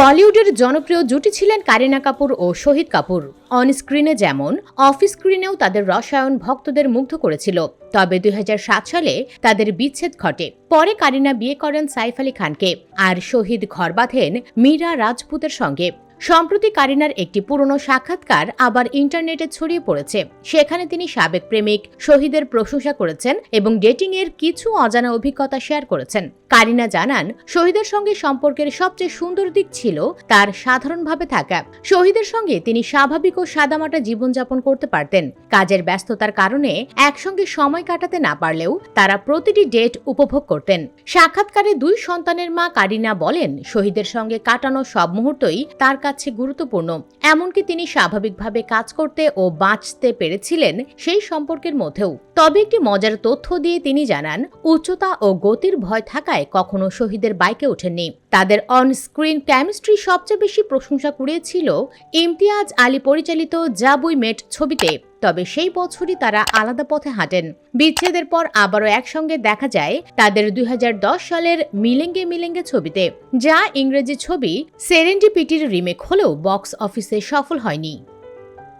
বলিউডের জনপ্রিয় জুটি ছিলেন কারিনা কাপুর ও শহীদ কাপুর। অন স্ক্রিনে যেমন অফ স্ক্রিনেও তাদের রসায়ন ভক্তদের মুগ্ধ করেছিল। তবে দুই হাজার সাত সালে তাদের বিচ্ছেদ ঘটে। পরে কারিনা বিয়ে করেন সাইফ আলী খানকে। আর শহীদ ঘর বাঁধেন মীরা রাজপুতের সঙ্গে। সম্প্রতি কারিনার একটি পুরনো সাক্ষাৎকার আবার ইন্টারনেটে ছড়িয়ে পড়েছে। সেখানে তিনি সাবেক প্রেমিক, শহীদের প্রশংসা করেছেন এবং ডেটিং এর কিছু অজানা অভিজ্ঞতা শেয়ার করেছেন। কারিনা জানান, শহীদের সঙ্গে সম্পর্কের সবচেয়ে সুন্দর দিক ছিল তার সাধারণভাবে থাকা। শহীদের সঙ্গে তিনি স্বাভাবিক ও সাদামাটা জীবনযাপন করতে পারতেন। কাজের ব্যস্ততার কারণে একসঙ্গে সময় কাটাতে না পারলেও তারা প্রতিটি ডেট উপভোগ করতেন। সাক্ষাৎকারে দুই সন্তানের মা কারিনা বলেন, শহীদের সঙ্গে কাটানো সব মুহূর্তই তার কাছে গুরুত্বপূর্ণ। এমনকি তিনি স্বাভাবিকভাবে কাজ করতে ও বাঁচতে পেরেছিলেন সেই সম্পর্কের মধ্যেও। তবে একটি মজার তথ্য দিয়ে তিনি জানান, উচ্চতা ও গতির ভয় থাকায় কখনো শহীদের বাইকে ওঠেননি। তাদের অনস্ক্রিন কেমিস্ট্রি সবচেয়ে বেশি প্রশংসা কুড়িয়েছিল ইমতিয়াজ আলী পরিচালিত জাবুই মেট ছবিতে। তবে সেই বছরই তারা আলাদা পথে হাঁটেন। বিচ্ছেদের পর আবারও একসঙ্গে দেখা যায় তাদের দুই হাজার দশ সালের মিলেঙ্গে মিলেঙ্গে ছবিতে, যা ইংরেজি ছবি সেরেন্ডিপিটির রিমেক হলেও বক্স অফিসে সফল হয়নি।